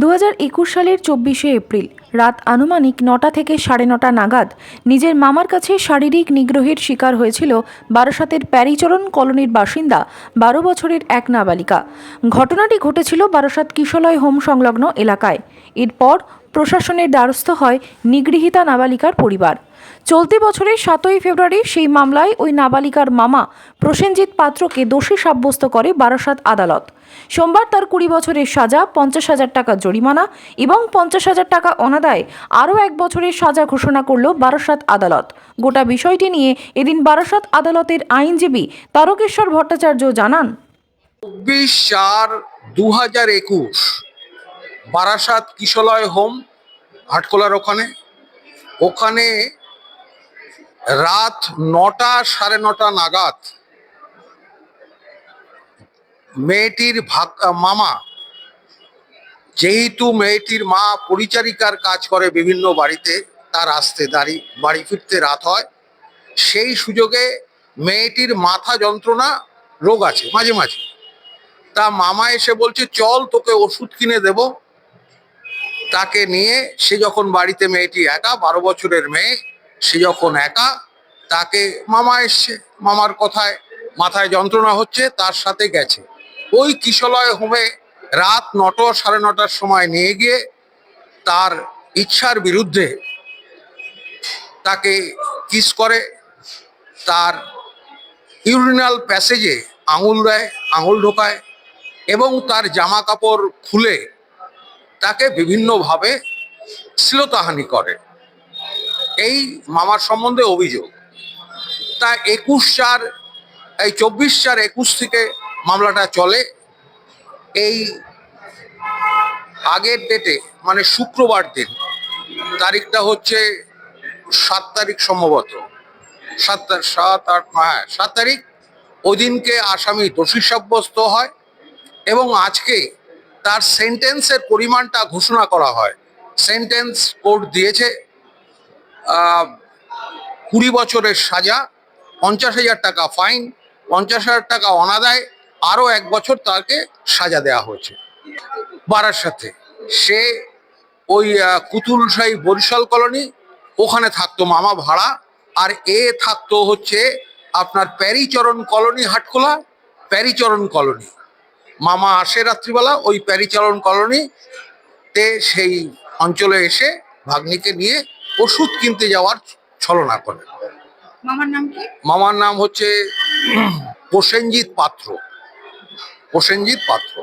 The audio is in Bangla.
দু হাজার একুশ সালের চব্বিশে এপ্রিল, রাত আনুমানিক নটা থেকে সাড়ে নটা নাগাদ নিজের মামার কাছে শারীরিক নিগ্রহের শিকার হয়েছিল বারাসাতের প্যারিচরণ কলোনির বাসিন্দা বারো বছরের এক নাবালিকা। ঘটনাটি ঘটেছিল বারাসাত কিশলয় হোম সংলগ্ন এলাকায়। এরপর প্রশাসনের দ্বারস্থ হয় নিগৃহীতা নাবালিকার পরিবার। চলতি বছরের সাতই ফেব্রুয়ারি সেই মামলায় ওই নাবালিকার মামা প্রসেনজিৎ পাত্রকে দোষী সাব্যস্ত করে বারাসাত আদালত। সোমবার তার কুড়ি বছরের সাজা, পঞ্চাশ হাজার টাকা জরিমানা এবং পঞ্চাশ হাজার টাকা অনাদায় আরও এক বছরের সাজা ঘোষণা করল বারাসাত আদালত। গোটা বিষয়টি নিয়ে এদিন বারাসাত আদালতের আইনজীবী তারকেশ্বর ভট্টাচার্য জানান, চব্বিশ চার দু হাজার একুশ বারাসাত কিশলয় হোম, হাটকোলার ওখানে। ওখানে রাত নটা সাড়ে নটা নাগাদ মেয়েটির মামা, যেহেতু মেয়েটির মা পরিচারিকার কাজ করে বিভিন্ন বাড়িতে, তার আসতে দাঁড়ি বাড়ি ফিরতে রাত হয়, সেই সুযোগে মেয়েটির মাথা যন্ত্রণা, রোগ আছে মাঝে মাঝে। তা মামা এসে বলছে, চল তোকে ওষুধ কিনে দেব। তাকে নিয়ে সে যখন বাড়িতে মেয়েটি একা, বারো বছরের মেয়ে সে যখন একা, তাকে মামা এসছে। মামার কথায় মাথায় যন্ত্রণা হচ্ছে, তার সাথে গেছে। ওই কিশলয় হোমে রাত নটা, সাড়ে নটার সময় নিয়ে গিয়ে তার ইচ্ছার বিরুদ্ধে তাকে কিস করে। তার ইউরিনাল প্যাসেজে আঙুল দেয়, আঙুল ঢোকায় এবং তার জামা কাপড় খুলে তাকে বিভিন্নভাবে শ্লীলতাহানি করে। এই মামার সম্বন্ধে অভিযোগ। তা একুশ চার, এই চব্বিশ চার একুশ থেকে মামলাটা চলে। এই আগের ডেটে মানে শুক্রবার দিন, তারিখটা হচ্ছে সাত তারিখ সম্ভবত। সাত সাত আট হ্যাঁ সাত তারিখ, ওই দিনকে আসামি দোষী সাব্যস্ত হয় এবং আজকে তার সেন্টেন্সের পরিমাণটা ঘোষণা করা হয়। সেন্টেন্স কোর্ট দিয়েছে কুড়ি বছরের সাজা, পঞ্চাশ হাজার টাকা ফাইন, পঞ্চাশ হাজার টাকা অনাদায়, আরও এক বছর তাকে সাজা দেওয়া হয়েছে। বাড়ার সাথে সে ওই কুতুলশাহী বরিশাল কলোনি, ওখানে থাকতো মামা ভাড়া, আর এ থাকতো হচ্ছে আপনার প্যারিচরণ কলোনি হাটখোলা, প্যারিচরণ কলোনি। মামা আসে রাত্রিবেলা ওই প্যারিচরণ কলোনিতে সেই অঞ্চলে এসে ভাগ্নিকে নিয়ে ওষুধ কিনতে যাওয়ার ছলনা করে। মামার নাম কি? মামার নাম হচ্ছে প্রসেনজিৎ পাত্র। প্রসেনজিৎ পাত্র।